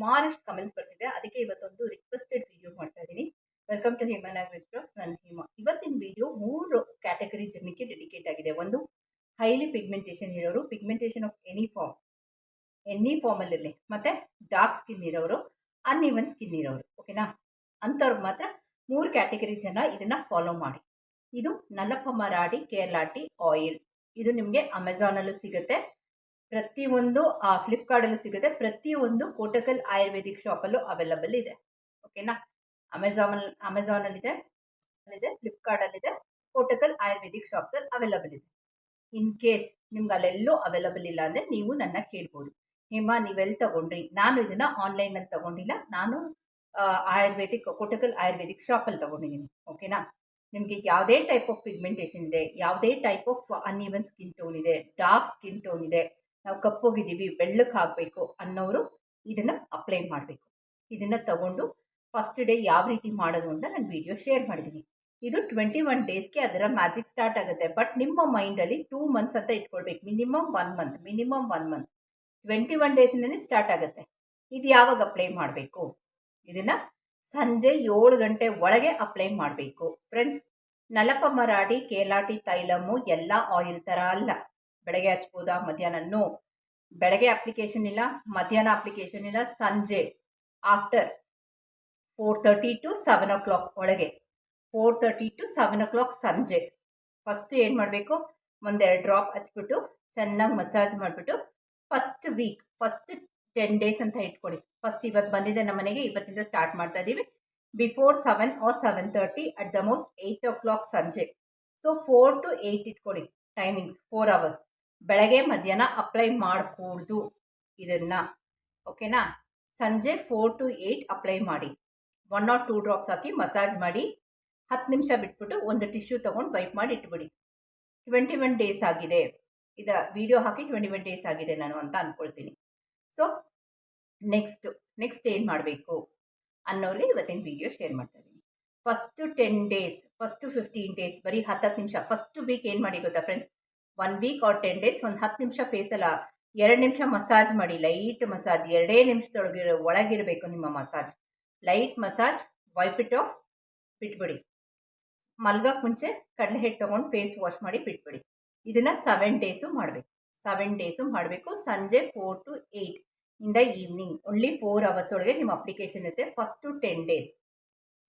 ಸುಮಾರಷ್ಟು ಕಮೆಂಟ್ಸ್ ಬರ್ತಿದೆ. ಅದಕ್ಕೆ ಇವತ್ತೊಂದು ರಿಕ್ವೆಸ್ಟೆಡ್ ವಿಡಿಯೋ ಮಾಡ್ತಾ ಇದ್ದೀನಿ. Welcome to Hema Nagaraj vlogs ನಾನು ಹೇಮಾ. ಇವತ್ತಿನ ವಿಡಿಯೋ ಮೂರು ಕ್ಯಾಟಗರಿ ಜನಕ್ಕೆ ಡೆಡಿಕೇಟ್ ಆಗಿದೆ. ಒಂದು ಹೈಲಿ ಪಿಗ್ಮೆಂಟೇಷನ್ ಇರೋರು pigmentation of any form any ಫಾರ್ಮಲ್ಲಿರಲಿ ಮತ್ತು ಡಾರ್ಕ್ ಸ್ಕಿನ್ ಇರೋರು ಅನ್ಇವನ್ ಸ್ಕಿನ್ ಇರೋರು. ಓಕೆನಾ ಅಂಥವ್ರಿಗೆ ಮಾತ್ರ ಮೂರು ಕ್ಯಾಟಗರಿ ಜನ ಇದನ್ನು ಫಾಲೋ ಮಾಡಿ. ಇದು ನಲ್ಲಪ್ಪ ಮರಾಠಿ, ಕೇರಳಾಟಿ ಆಯಿಲ್ ಇದು ನಿಮಗೆ ಅಮೆಝಾನಲ್ಲೂ ಸಿಗುತ್ತೆ. ಪ್ರತಿಯೊಂದು ಫ್ಲಿಪ್ಕಾರ್ಟಲ್ಲೂ ಸಿಗುತ್ತೆ. ಪ್ರತಿಯೊಂದು ಕೋಟಕಲ್ ಆಯುರ್ವೇದಿಕ್ ಶಾಪಲ್ಲೂ ಅವೈಲಬಲ್ ಇದೆ. ಓಕೆನಾ ಅಮೆಝಾನ್ ಅಮೆಝಾನಲ್ಲಿದೆ ಇದೆ ಫ್ಲಿಪ್ಕಾರ್ಟಲ್ಲಿದೆ ಕೋಟಕಲ್ ಆಯುರ್ವೇದಿಕ್ ಶಾಪ್ಸಲ್ಲಿ ಅವೈಲಬಲ್ ಇದೆ. ಇನ್ ಕೇಸ್ ನಿಮ್ಗೆ ಅಲ್ಲೆಲ್ಲೂ ಅವೈಲಬಲ್ ಇಲ್ಲ ಅಂದರೆ ನೀವು ನನ್ನ ಕೇಳ್ಬೋದು. ಹೇಮಾ ನೀವೆಲ್ಲಿ ತಗೊಂಡ್ರಿ? ನಾನು ಇದನ್ನು ಆನ್ಲೈನಲ್ಲಿ ತಗೊಂಡಿಲ್ಲ. ನಾನು ಆಯುರ್ವೇದಿಕ್ ಕೋಟಕಲ್ ಆಯುರ್ವೇದಿಕ್ ಶಾಪಲ್ಲಿ ತಗೊಂಡಿದ್ದೀನಿ. ಓಕೆನಾ ನಿಮಗೆ ಯಾವುದೇ ಟೈಪ್ ಆಫ್ ಪಿಗ್ಮೆಂಟೇಷನ್ ಇದೆ. ಯಾವುದೇ type of uneven skin tone ಇದೆ. ಡಾರ್ಕ್ ಸ್ಕಿನ್ ಟೋನ್ ಇದೆ. ನಾವು ಕಪ್ಪೋಗಿದ್ದೀವಿ ಬೆಳ್ಳಕ್ಕೆ ಹಾಕಬೇಕು ಅನ್ನೋರು ಇದನ್ನು ಅಪ್ಲೈ ಮಾಡಬೇಕು. ಇದನ್ನು ತಗೊಂಡು ಫಸ್ಟ್ ಡೇ ಯಾವ ರೀತಿ ಮಾಡೋದು ಅಂತ ನಾನು ವಿಡಿಯೋ ಶೇರ್ ಮಾಡಿದ್ದೀನಿ ಇದು ಟ್ವೆಂಟಿ ಒನ್ ಡೇಸ್ಗೆ ಅದರ ಮ್ಯಾಜಿಕ್ ಸ್ಟಾರ್ಟ್ ಆಗುತ್ತೆ. ಬಟ್ ನಿಮ್ಮ ಮೈಂಡಲ್ಲಿ ಟೂ ಮಂತ್ಸ್ ಅಂತ ಇಟ್ಕೊಳ್ಬೇಕು. Minimum one month minimum one month twenty one ಡೇಸಿಂದನೇ start ಆಗುತ್ತೆ. ಇದು ಯಾವಾಗ ಅಪ್ಲೈ ಮಾಡಬೇಕು? ಇದನ್ನು ಸಂಜೆ ಏಳು ಗಂಟೆ ಒಳಗೆ ಅಪ್ಲೈ ಮಾಡಬೇಕು. ಫ್ರೆಂಡ್ಸ್ ನಲಪ ಮರಾಠಿ ಕೇಲಾಟಿ, ತೈಲಮು, ಎಲ್ಲ ಆಯಿಲ್ ಥರ ಅಲ್ಲ. ಬೆಳಗ್ಗೆ ಹಚ್ಬೋದಾ? ಮಧ್ಯಾಹ್ನ ಬೆಳಗ್ಗೆ ಅಪ್ಲಿಕೇಶನ್ ಇಲ್ಲ, ಮಧ್ಯಾಹ್ನ ಅಪ್ಲಿಕೇಶನ್ ಇಲ್ಲ, ಸಂಜೆ after four thirty to seven o'clock ಒಳಗೆ. Four thirty to seven o'clock ಸಂಜೆ. ಫಸ್ಟ್ ಏನು ಮಾಡಬೇಕು? ಒಂದೆರಡು ಡ್ರಾಪ್ ಹಚ್ಬಿಟ್ಟು, ಚೆನ್ನಾಗಿ ಮಸಾಜ್ ಮಾಡಿಬಿಟ್ಟು first week first ten days ಅಂತ ಇಟ್ಕೊಳ್ಳಿ. ಫಸ್ಟ್ ಇವತ್ತು ಬಂದಿದೆ ನಮ್ಮ ಮನೆಗೆ, ಇವತ್ತಿಂದ ಸ್ಟಾರ್ಟ್ ಮಾಡ್ತಾ ಇದ್ದೀವಿ before seven or seven thirty at the most eight o'clock ಸಂಜೆ. ಸೊ ಫೋರ್ ಟು ಏಯ್ಟ್ ಇಟ್ಕೊಳ್ಳಿ ಟೈಮಿಂಗ್ಸ್ ಫೋರ್ ಅವರ್ಸ್ ಬೆಳಗ್ಗೆ ಮಧ್ಯಾಹ್ನ ಅಪ್ಲೈ ಮಾಡಕೂಡ್ದು ಇದನ್ನು. ಓಕೆನಾ ಸಂಜೆ ಫೋರ್ ಟು ಏಯ್ಟ್ ಅಪ್ಲೈ ಮಾಡಿ. ಒನ್ ಆರ್ ಟೂ ಡ್ರಾಪ್ಸ್ ಹಾಕಿ ಮಸಾಜ್ ಮಾಡಿ. ಹತ್ತು ನಿಮಿಷ ಬಿಟ್ಬಿಟ್ಟು ಒಂದು ಟಿಶ್ಯೂ ತೊಗೊಂಡು ವೈಪ್ ಮಾಡಿ ಇಟ್ಬಿಡಿ. ಟ್ವೆಂಟಿ ಒನ್ ಡೇಸ್ ಆಗಿದೆ. ಇದು ವಿಡಿಯೋ ಹಾಕಿ ಟ್ವೆಂಟಿ ಒನ್ ಡೇಸ್ ಆಗಿದೆ ನಾನು ಅಂತ ಅಂದ್ಕೊಳ್ತೀನಿ ಸೊ ನೆಕ್ಸ್ಟ್ ನೆಕ್ಸ್ಟ್ ಏನು ಮಾಡಬೇಕು? ಅನ್ನೋರಿಗೆ ಇವತ್ತಿನ ವಿಡಿಯೋ ಶೇರ್ ಮಾಡ್ತಾ ಇದ್ದೀನಿ first ten days first fifteen days ಬರೀ ಹತ್ತು ನಿಮಿಷ. ಫಸ್ಟ್ ವೀಕ್ ಏನು ಮಾಡಿ ಗೊತ್ತಾ friends one week or ten days ಒಂದು ಹತ್ತು ನಿಮಿಷ ಫೇಸಲ್ಲ ಎರಡು ನಿಮಿಷ ಮಸಾಜ್ ಮಾಡಿ ಲೈಟ್ ಮಸಾಜ್ ಎರಡೇ ನಿಮಿಷದೊಳಗಿರೋ ಒಳಗಿರಬೇಕು ನಿಮ್ಮ massage light massage wipe it off ಬಿಟ್ಬಿಡಿ. ಮಲ್ಗಕ್ಕೆ ಮುಂಚೆ ಕಡಲೆ ಹಿಟ್ಟು ತೊಗೊಂಡು ಫೇಸ್ ವಾಶ್ ಮಾಡಿ ಬಿಟ್ಬಿಡಿ. ಇದನ್ನು ಸೆವೆನ್ ಡೇಸು ಮಾಡಬೇಕು. ಸೆವೆನ್ ಡೇಸು ಮಾಡಬೇಕು. ಸಂಜೆ ಫೋರ್ ಟು ಏಯ್ಟ್ ಇಂದ ಈವ್ನಿಂಗ್ ಓನ್ಲಿ ಫೋರ್ ಅವರ್ಸ್ ಒಳಗೆ ನಿಮ್ಮ ಅಪ್ಲಿಕೇಶನ್ ಇರುತ್ತೆ first ten days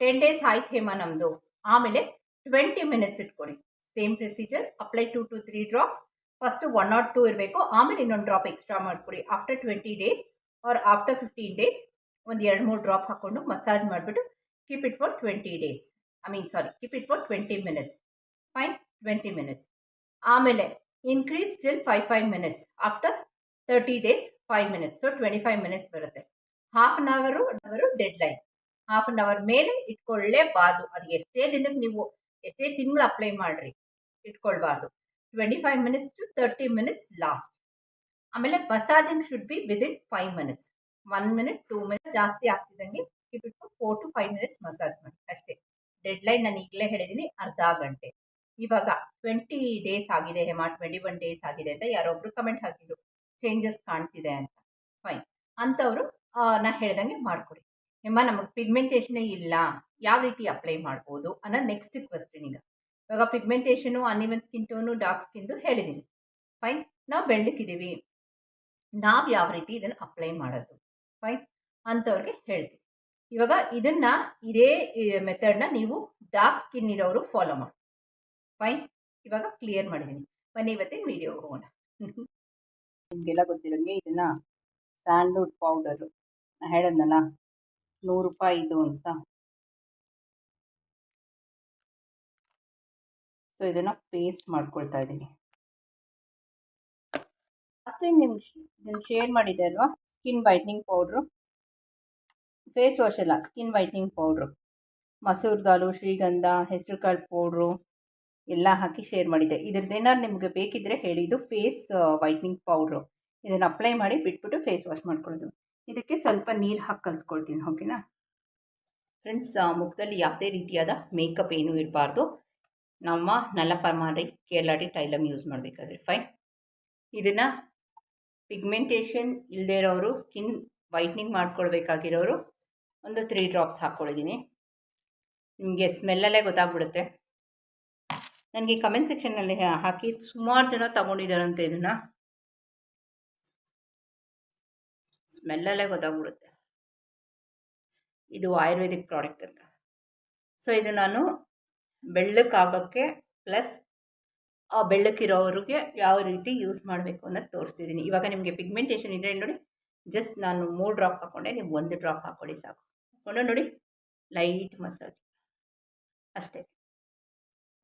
ten days ಆಯ್ತು ಹೇಮಾ ನಮ್ಮದು ಆಮೇಲೆ ಟ್ವೆಂಟಿ ಮಿನಿಟ್ಸ್ ಇಟ್ಕೊಳ್ಳಿ same procedure apply to two three drops first one not two ಇರಬೇಕು, ಆಮೇಲೆ ಇನ್ನೊಂದು ಡ್ರಾಪ್ ಎಕ್ಸ್ಟ್ರಾ ಮಾಡಿಕೊಡಿ. After twenty days or after fifteen days ಒಂದು ಎರಡು ಮೂರು ಡ್ರಾಪ್ ಹಾಕ್ಕೊಂಡು ಮಸಾಜ್ ಮಾಡಿಬಿಟ್ಟು keep it for twenty days I mean sorry keep it for twenty minutes fine twenty minutes ಆಮೇಲೆ increase till five five minutes after thirty days five minutes so twenty five minutes ಬರುತ್ತೆ. Half an hour hour deadline half an hour ಮೇಲೆ ಇಟ್ಕೊಳ್ಳೇಬಾರ್ದು. ಅದು ಎಷ್ಟೇ ದಿನಕ್ಕೆ ನೀವು, ಎಷ್ಟೇ ತಿಂಗಳು ಅಪ್ಲೈ ಮಾಡಿರಿ. ಇಟ್ಕೊಳ್ಬಾರ್ದು. Twenty five minutes to thirty minutes last ಆಮೇಲೆ massaging should be within five minutes one minute two minute ಜಾಸ್ತಿ ಆಗ್ತಿದ್ದಂಗೆ ಇಟ್ಬಿಟ್ಟು it four to five minutes massage ಮಾಡಿ. ಅಷ್ಟೇ. ಡೆಡ್ ಲೈನ್ ನಾನು ಈಗಲೇ ಹೇಳಿದ್ದೀನಿ ಅರ್ಧ ಗಂಟೆ. ಇವಾಗ ಟ್ವೆಂಟಿ ಡೇಸ್ ಆಗಿದೆ ಹೇಮಾ ಟ್ವೆಂಟಿ ಒನ್ ಡೇಸ್ ಆಗಿದೆ ಅಂತ ಯಾರೊಬ್ರು ಕಮೆಂಟ್ ಹಾಕಿದ್ರು. ಚೇಂಜಸ್ ಕಾಣ್ತಿದೆ ಅಂತ. ಫೈನ್ ಅಂಥವರು ನಾ ಹೇಳ್ದಂಗೆ ಮಾಡಿಕೊಡಿ. ಹೇಮಾ, ನಮಗೆ ಪಿಗ್ಮೆಂಟೇಷನೇ ಇಲ್ಲ. ಯಾವ ರೀತಿ ಅಪ್ಲೈ ಮಾಡ್ಬೋದು ಅನ್ನೋ ನೆಕ್ಸ್ಟ್ ಕ್ವೆಶನ್ ಈಗ. ಇವಾಗ pigmentation uneven skin tone dark ಸ್ಕಿನ್ದು ಹೇಳಿದ್ದೀನಿ ಫೈನ್ ನಾವು ಬೆಳ್ಳಕ್ಕಿದ್ದೀವಿ ನಾವು ಯಾವ ರೀತಿ ಇದನ್ನು ಅಪ್ಲೈ ಮಾಡೋದು? ಫೈನ್ ಅಂಥವ್ರಿಗೆ ಹೇಳ್ತೀವಿ. ಇವಾಗ ಇದನ್ನು ಇದೇ ಮೆಥಡ್ನ ನೀವು ಡಾರ್ಕ್ ಸ್ಕಿನ್ ಇರೋರು ಫಾಲೋ ಮಾಡಿ. ಫೈನ್ ಇವಾಗ ಕ್ಲಿಯರ್ ಮಾಡಿದ್ದೀನಿ ಬನ್ನಿ ಇವತ್ತಿನ ವಿಡಿಯೋ ಹೋಗೋಣ. ನಿಮಗೆಲ್ಲ ಗೊತ್ತಿರೋಂಗೆ ಇದನ್ನು ಸ್ಯಾಂಡ್ವುಡ್ ಪೌಡರು ಹೇಳಿದ್ನಲ್ಲ, ನೂರು ರೂಪಾಯಿ ಇದು ಅಂತ. ಸೊ ಇದನ್ನು ಪೇಸ್ಟ್ ಮಾಡ್ಕೊಳ್ತಾ ಇದ್ದೀನಿ. ಲಾಸ್ಟ್ ಟೈಮ್ ನಿಮ್ಗೆ ಇದನ್ನು ಶೇರ್ ಮಾಡಿದ್ದೆ ಅಲ್ವಾ? Skin whitening powder face wash ಅಲ್ಲ ಸ್ಕಿನ್ ವೈಟ್ನಿಂಗ್ ಪೌಡ್ರು ಮಸೂರ್ ದಾಲು, ಶ್ರೀಗಂಧ, ಹೆಸರು ಕಾಳು ಪೌಡ್ರು ಎಲ್ಲ ಹಾಕಿ ಶೇರ್ ಮಾಡಿದ್ದೆ. ಇದ್ರದ್ದು ಏನಾದ್ರು ನಿಮಗೆ ಬೇಕಿದ್ದರೆ ಹೇಳಿ. ಇದು ಫೇಸ್ ವೈಟ್ನಿಂಗ್ ಪೌಡ್ರು ಇದನ್ನು ಅಪ್ಲೈ ಮಾಡಿ ಬಿಟ್ಬಿಟ್ಟು ಫೇಸ್ ವಾಶ್ ಮಾಡ್ಕೊಳ್ಳೋದು ಇದಕ್ಕೆ ಸ್ವಲ್ಪ ನೀರು ಹಾಕಿ ಕಲಿಸ್ಕೊಳ್ತೀನಿ ಓಕೆನಾ ಫ್ರೆಂಡ್ಸ್ ಮುಖದಲ್ಲಿ ಯಾವುದೇ ರೀತಿಯಾದ ಮೇಕಪ್ ಏನೂ ಇರಬಾರ್ದು. ನಮ್ಮ ನಲಪ ಮಾಡಿ ಕೇರಳಾಟಿ ಟೈಲಮ್ ಯೂಸ್ ಮಾಡಬೇಕಾದ್ರೆ ಫೈನ್ ಇದನ್ನು ಪಿಗ್ಮೆಂಟೇಷನ್ ಇಲ್ಲದೇ ಇರೋರು ಸ್ಕಿನ್ ವೈಟ್ನಿಂಗ್ ಮಾಡ್ಕೊಳ್ಬೇಕಾಗಿರೋರು ಒಂದು ತ್ರೀ ಡ್ರಾಪ್ಸ್ ಹಾಕ್ಕೊಂಡಿದ್ದೀನಿ ನಿಮಗೆ ಸ್ಮೆಲ್ಲಲ್ಲೇ ಗೊತ್ತಾಗ್ಬಿಡುತ್ತೆ. ನನಗೆ ಕಮೆಂಟ್ ಸೆಕ್ಷನ್ನಲ್ಲಿ ಹಾಕಿ ಸುಮಾರು ಜನ ತಗೊಂಡಿದ್ದಾರಂತೆ ಇದನ್ನು. ಸ್ಮೆಲ್ಲಲ್ಲೇ ಗೊತ್ತಾಗ್ಬಿಡುತ್ತೆ. ಇದು ಆಯುರ್ವೇದಿಕ್ ಪ್ರಾಡಕ್ಟ್ ಅಂತ. ಸೊ ಇದು ನಾನು ಬೆಳ್ಳಕ್ಕಾಗೋಕ್ಕೆ ಪ್ಲಸ್ ಆ ಬೆಳ್ಳಕ್ಕಿರೋರಿಗೆ ಯಾವ ರೀತಿ ಯೂಸ್ ಮಾಡಬೇಕು ಅನ್ನೋದು ತೋರಿಸ್ತಿದ್ದೀನಿ. ಇವಾಗ ನಿಮಗೆ ಪಿಗ್ಮೆಂಟೇಷನ್ ಇದ್ದರೆ ನೋಡಿ, ಜಸ್ಟ್ ನಾನು ಮೂರು ಡ್ರಾಪ್ ಹಾಕ್ಕೊಂಡೆ ನೀವು ಒಂದು ಡ್ರಾಪ್ ಹಾಕ್ಕೊಳ್ಳಿ ಸಾಕು. ಹಾಕ್ಕೊಂಡು ನೋಡಿ, ಲೈಟ್ ಮಸಾಜ್. ಅಷ್ಟೇ.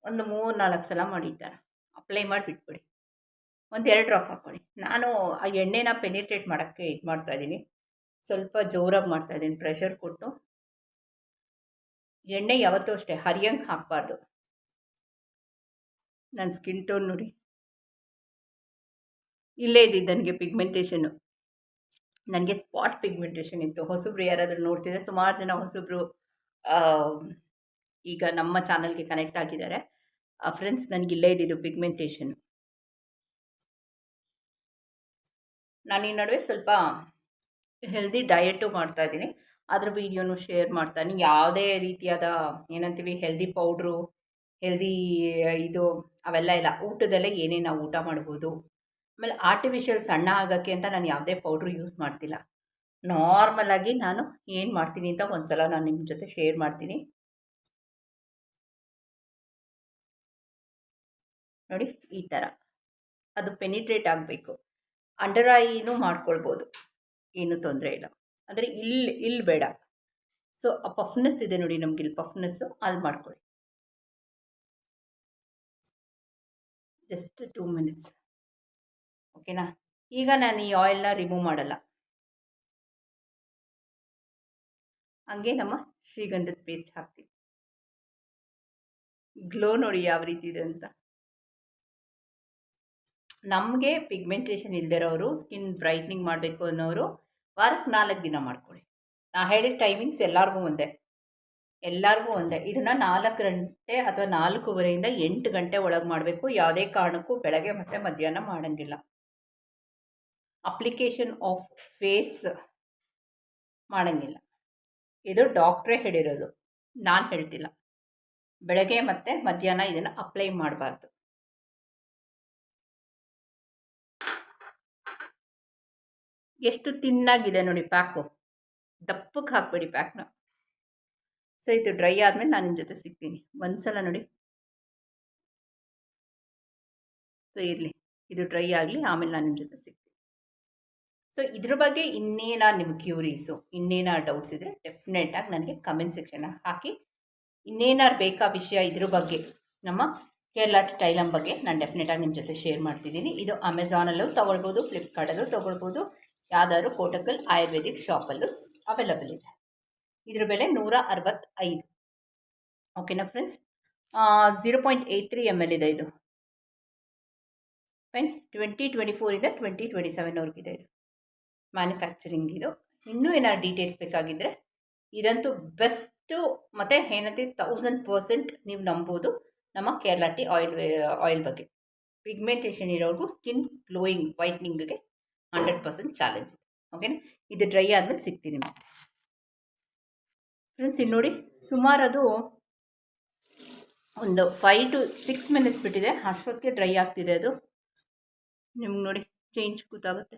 ಒಂದು ಮೂರು ನಾಲ್ಕು ಸಲ ಮಾಡಿ ಥರ. ಅಪ್ಲೈ ಮಾಡಿ ಬಿಟ್ಬಿಡಿ ಒಂದು ಎರಡು ಡ್ರಾಪ್ ಹಾಕ್ಕೊಳ್ಳಿ ನಾನು ಆ ಎಣ್ಣೆನ ಪೆನಿಟ್ರೇಟ್ ಮಾಡೋಕ್ಕೆ ಇದು ಮಾಡ್ತಾಯಿದ್ದೀನಿ ಸ್ವಲ್ಪ ಜೋರಾಗಿ ಮಾಡ್ತಾಯಿದ್ದೀನಿ ಪ್ರೆಷರ್ ಕೊಟ್ಟು. ಎಣ್ಣೆ ಯಾವತ್ತೂ ಅಷ್ಟೇ ಹರಿಯಂಗೆ ಹಾಕಬಾರ್ದು. ನನ್ನ ಸ್ಕಿನ್ ಟೋನ್ ನೋಡಿ. ಇಲ್ಲೇ ಇದ್ದಿದ್ದು ನನಗೆ ಪಿಗ್ಮೆಂಟೇಷನ್ನು. ನನಗೆ ಸ್ಪಾಟ್ ಪಿಗ್ಮೆಂಟೇಷನ್ ಇತ್ತು. ಹೊಸಬ್ರು ಯಾರಾದರೂ ನೋಡ್ತಿದ್ರೆ ಸುಮಾರು ಜನ ಹೊಸಬ್ರು ಈಗ ನಮ್ಮ ಚಾನಲ್ಗೆ ಕನೆಕ್ಟ್ ಆಗಿದ್ದಾರೆ. ಫ್ರೆಂಡ್ಸ್ ನನಗೆ ಇಲ್ಲೇ ಇದ್ದಿದ್ದು ಪಿಗ್ಮೆಂಟೇಷನ್. ನಾನು ಈ ನಡುವೆ ಸ್ವಲ್ಪ ಹೆಲ್ದಿ ಡಯಟು ಮಾಡ್ತಾಯಿದ್ದೀನಿ ಅದ್ರ ವೀಡಿಯೋನು ಶೇರ್ ಮಾಡ್ತಾನೆ ಯಾವುದೇ ರೀತಿಯಾದ ಏನಂತೀವಿ ಹೆಲ್ದಿ ಪೌಡ್ರು ಹೆಲ್ದಿ ಇದು ಅವೆಲ್ಲ ಇಲ್ಲ. ಊಟದಲ್ಲೇ ಏನೇನು ನಾವು ಊಟ ಮಾಡ್ಬೋದು. ಆಮೇಲೆ ಆರ್ಟಿಫಿಷಿಯಲ್ ಸಣ್ಣ ಆಗೋಕ್ಕೆ ಅಂತ ನಾನು ಯಾವುದೇ ಪೌಡ್ರು ಯೂಸ್ ಮಾಡ್ತಿಲ್ಲ. ನಾರ್ಮಲಾಗಿ ನಾನು ಏನು ಮಾಡ್ತೀನಿ ಅಂತ ಒಂದು ಸಲ ನಾನು ನಿಮ್ಮ ಜೊತೆ ಶೇರ್ ಮಾಡ್ತೀನಿ. ನೋಡಿ, ಈ ಥರ ಅದು ಪೆನಿಟ್ರೇಟ್ ಆಗಬೇಕು. ಅಂಡರ್ ಐನೂ ಮಾಡ್ಕೊಳ್ಬೋದು. ಏನೂ ತೊಂದರೆ ಇಲ್ಲ. ಅಂದರೆ ಇಲ್ಲಿ ಇಲ್ಲಿ ಬೇಡ. ಸೊ ಆ ಪಫ್ನೆಸ್ ಇದೆ ನೋಡಿ ನಮ್ಗೆ ಇಲ್ಲಿ ಪಫ್ನೆಸ್ಸು, ಅಲ್ಲಿ ಮಾಡ್ಕೊಳ್ಳಿ. ಜಸ್ಟ್ ಟೂ ಮಿನಿಟ್ಸ್ ಓಕೆನಾ ಈಗ ನಾನು ಈ ಆಯಿಲ್ನ ರಿಮೂವ್ ಮಾಡಲ್ಲ. ಹಂಗೆ ನಮ್ಮ ಶ್ರೀಗಂಧದ ಪೇಸ್ಟ್ ಹಾಕ್ತೀನಿ. ಗ್ಲೋ ನೋಡಿ ಯಾವ ರೀತಿ ಇದೆ ಅಂತ. ನಮಗೆ ಪಿಗ್ಮೆಂಟೇಷನ್ ಇಲ್ದಿರೋರು ಸ್ಕಿನ್ ಬ್ರೈಟ್ನಿಂಗ್ ಮಾಡಬೇಕು ಅನ್ನೋರು ವಾರಕ್ಕೆ ನಾಲ್ಕು ದಿನ ಮಾಡ್ಕೊಳ್ಳಿ. ನಾ ಹೇಳಿದ ಟೈಮಿಂಗ್ಸ್ ಎಲ್ಲರಿಗೂ ಒಂದೇ. ಎಲ್ಲರಿಗೂ ಒಂದೇ. ಇದನ್ನು ನಾಲ್ಕು ಗಂಟೆ ಅಥವಾ ನಾಲ್ಕೂವರೆಯಿಂದ ಎಂಟು ಗಂಟೆ ಒಳಗೆ ಮಾಡಬೇಕು. ಯಾವುದೇ ಕಾರಣಕ್ಕೂ ಬೆಳಗ್ಗೆ ಮತ್ತು ಮಧ್ಯಾಹ್ನ ಮಾಡೋಂಗಿಲ್ಲ. ಅಪ್ಲಿಕೇಶನ್ ಆಫ್ ಫೇಸ್ ಮಾಡೋಂಗಿಲ್ಲ. ಇದು ಡಾಕ್ಟ್ರೇ ಹೇಳಿರೋದು. ನಾನು ಹೇಳ್ತಿಲ್ಲ. ಬೆಳಗ್ಗೆ ಮತ್ತು ಮಧ್ಯಾಹ್ನ ಇದನ್ನು ಅಪ್ಲೈ ಮಾಡಬಾರ್ದು. ಎಷ್ಟು ತಿನ್ನಾಗಿದೆ ನೋಡಿ ಪ್ಯಾಕು ದಪ್ಪಕ್ಕೆ ಹಾಕ್ಬೇಡಿ ಪ್ಯಾಕ್ನ ಸೊ ಇದು ಡ್ರೈ ಆದಮೇಲೆ ನಾನು ನಿಮ್ಮ ಜೊತೆ ಸಿಗ್ತೀನಿ. ಒಂದು ಸಲ ನೋಡಿ. ಸೊ ಇರಲಿ. ಇದು ಡ್ರೈ ಆಗಲಿ, ಆಮೇಲೆ ನಾನು ನಿಮ್ಮ ಜೊತೆ ಸಿಗ್ತೀನಿ. ಸೊ ಇದ್ರ ಬಗ್ಗೆ ಇನ್ನೇನ ನಿಮ್ಮ ಕ್ಯೂರೀಸು ಇನ್ನೇನಾರು ಡೌಟ್ಸ್ ಇದ್ದರೆ ಡೆಫಿನೆಟಾಗಿ ನನಗೆ ಕಮೆಂಟ್ ಸೆಕ್ಷನ್ ಹಾಕಿ. ಇನ್ನೇನಾರು ಬೇಕಾ ವಿಷಯ ಇದ್ರ ಬಗ್ಗೆ, ನಮ್ಮ ಕೇರಳ ಟೈಲಮ್ ಬಗ್ಗೆ ನಾನು ಡೆಫಿನೆಟಾಗಿ ನಿಮ್ಮ ಜೊತೆ ಶೇರ್ ಮಾಡ್ತಿದ್ದೀನಿ. ಇದು ಅಮೆಝಾನಲ್ಲೂ ತೊಗೊಳ್ಬೋದು ಫ್ಲಿಪ್ಕಾರ್ಟಲ್ಲೂ ತೊಗೊಳ್ಬೋದು. ಯಾವ್ದಾದ್ರು ಕೋಟಕಲ್ ಆಯುರ್ವೇದಿಕ್ ಶಾಪಲ್ಲೂ ಅವೈಲಬಲ್ ಇದೆ. ಇದ್ರ ಬೆಲೆ ನೂರ ಅರವತ್ತೈದು ಓಕೆನಾ friends zero point eight three M L ಇದೆ ಇದು. ಫೈನ್ ಟ್ವೆಂಟಿ ಟ್ವೆಂಟಿ ಫೋರಿಂದ ಟ್ವೆಂಟಿ ಟ್ವೆಂಟಿ ಸೆವೆನ್ವರೆಗಿದೆ ಇದು ಮ್ಯಾನುಫ್ಯಾಕ್ಚರಿಂಗ್ ಇದು. ಇನ್ನೂ ಏನಾದ್ರು ಡೀಟೇಲ್ಸ್ ಬೇಕಾಗಿದ್ದರೆ ಇದಂತೂ ಬೆಸ್ಟು ಮತ್ತು ಏನಂತ ತೌಸಂಡ್ ಪರ್ಸೆಂಟ್ ನೀವು ನಂಬೋದು ನಮ್ಮ ಕೇರಳ ಟಿ ಆಯಿಲ್ ಆಯಿಲ್ ಬಗ್ಗೆ. ಪಿಗ್ಮೆಂಟೇಷನ್ ಇರೋರಿಗೂ ಸ್ಕಿನ್ ಗ್ಲೋಯಿಂಗ್ ವೈಟ್ನಿಂಗ್ಗೆ ಹಂಡ್ರೆಡ್ ಪರ್ಸೆಂಟ್ ಚಾಲೆಂಜ್ ಓಕೆನಾ? ಇದು ಡ್ರೈ ಆದಮೇಲೆ ಸಿಗ್ತೀನಿ ಮತ್ತೆ. ಫ್ರೆಂಡ್ಸ್, ಇಲ್ಲಿ ನೋಡಿ ಸುಮಾರು ಅದು ಒಂದು ಫೈವ್ ಟು ಸಿಕ್ಸ್ ಮಿನಿಟ್ಸ್ ಬಿಟ್ಟಿದೆ. ಅಷ್ಟೊತ್ತಿಗೆ ಡ್ರೈ ಆಗ್ತಿದೆ ಅದು. ನಿಮ್ಗೆ ನೋಡಿ, ಚೇಂಜ್ ಗೊತ್ತಾಗುತ್ತೆ.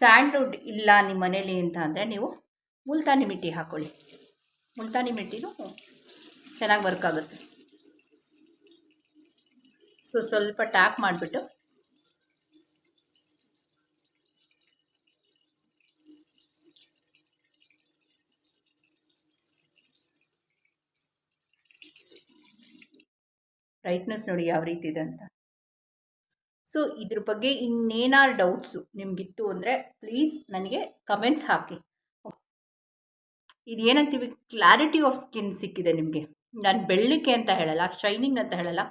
ಸ್ಯಾಂಡ್ವುಡ್ ಇಲ್ಲ ನಿಮ್ಮ ಮನೇಲಿ ಅಂತ ಅಂದರೆ ನೀವು ಮುಲ್ತಾನಿ ಮಿಟ್ಟಿ ಹಾಕ್ಕೊಳ್ಳಿ ಮುಲ್ತಾನಿ ಮಿಟ್ಟಿನೂ ಚೆನ್ನಾಗಿ ವರ್ಕ್ ಆಗುತ್ತೆ. ಸೊ, ಸ್ವಲ್ಪ ಟ್ಯಾಪ್ ಮಾಡಿಬಿಟ್ಟು. ಬ್ರೈಟ್ನೆಸ್ ನೋಡಿ ಯಾವ ರೀತಿ ಇದೆ ಅಂತ. ಸೊ ಇದ್ರ ಬಗ್ಗೆ ಇನ್ನೇನಾರು ಡೌಟ್ಸು ನಿಮಗಿತ್ತು ಅಂದರೆ ಪ್ಲೀಸ್ ನನಗೆ ಕಮೆಂಟ್ಸ್ ಹಾಕಿ. ಇದು ಏನಂತೀವಿ ಕ್ಲಾರಿಟಿ ಆಫ್ ಸ್ಕಿನ್ ಸಿಕ್ಕಿದೆ ನಿಮಗೆ. ನಾನು ಬೆಳ್ಳಕ್ಕೆ ಅಂತ ಹೇಳಲ್ಲ ಶೈನಿಂಗ್ ಅಂತ ಹೇಳಲ್ಲ.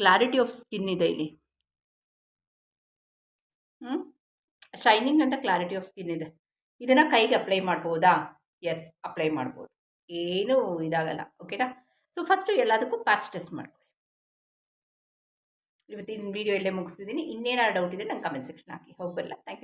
ಕ್ಲಾರಿಟಿ ಆಫ್ ಸ್ಕಿನ್ ಇದೆ ಇಲ್ಲಿ. ಶೈನಿಂಗ್ ಅಂತ ಕ್ಲಾರಿಟಿ ಆಫ್ ಸ್ಕಿನ್ ಇದೆ. ಇದನ್ನು ಕೈಗೆ ಅಪ್ಲೈ ಮಾಡ್ಬೋದಾ? ಎಸ್ ಅಪ್ಲೈ ಮಾಡ್ಬೋದು. ಏನೂ ಇದಾಗಲ್ಲ ಓಕೆನಾ ಸೊ ಫಸ್ಟು ಎಲ್ಲದಕ್ಕೂ ಪ್ಯಾಚ್ ಟೆಸ್ಟ್ ಮಾಡ್ಕೊಳ್ಳಿ. ಇವತ್ತಿನ ವಿಡಿಯೋ ಇಲ್ಲೇ ಮುಗಿಸ್ತಿದ್ದೀನಿ. ಇನ್ನೇನಾದ್ರು ಡೌಟ್ ಇದೆ ನಂಗೆ ಕಮೆಂಟ್ ಸೆಕ್ಷನ್ ಹಾಕಿ. ಹೋಗಿ ಬರಲ್ಲ ಥ್ಯಾಂಕ್